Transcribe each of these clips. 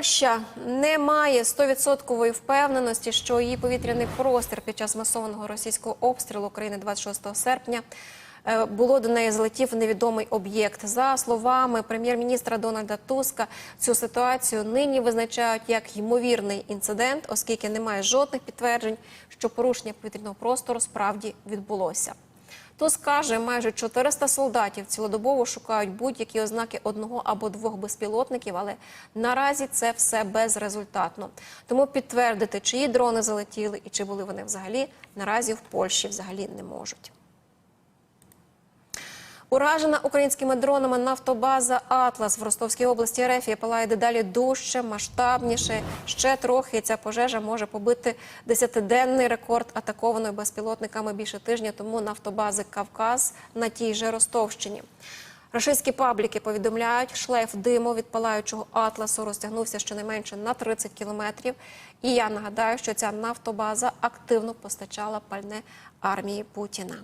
Польща не має 100% впевненості, що її повітряний простір під час масованого російського обстрілу України 26 серпня е, було до неї залетів невідомий об'єкт. За словами прем'єр-міністра Дональда Туска, цю ситуацію нині визначають як ймовірний інцидент, оскільки немає жодних підтверджень, що порушення повітряного простору справді відбулося. Туск каже, майже 400 солдатів цілодобово шукають будь-які ознаки одного або двох безпілотників, але наразі це все безрезультатно. Тому підтвердити, чиї дрони залетіли і чи були вони взагалі, наразі в Польщі взагалі не можуть. Уражена українськими дронами нафтобаза Атлас в Ростовській області Рефія палає дедалі дужче, масштабніше. Ще трохи ця пожежа може побити десятиденний рекорд атакованої безпілотниками більше тижня тому нафтобази Кавказ на тій же Ростовщині. Рашистські пабліки повідомляють, шлейф диму від палаючого атласу розтягнувся щонайменше на 30 кілометрів. І я нагадаю, що ця нафтобаза активно постачала пальне армії Путіна.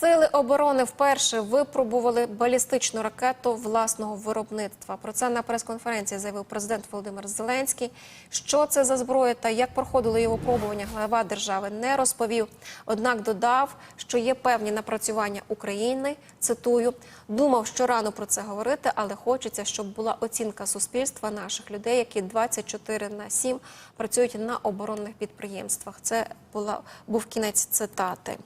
Сили оборони вперше випробували балістичну ракету власного виробництва. Про це на прес-конференції заявив президент Володимир Зеленський. Що це за зброя та як проходили його випробування, глава держави не розповів. Однак додав, що є певні напрацювання України. Цитую, думав, що рано про це говорити, але хочеться, щоб була оцінка суспільства наших людей, які 24 на 7 працюють на оборонних підприємствах. Це була був кінець цитати.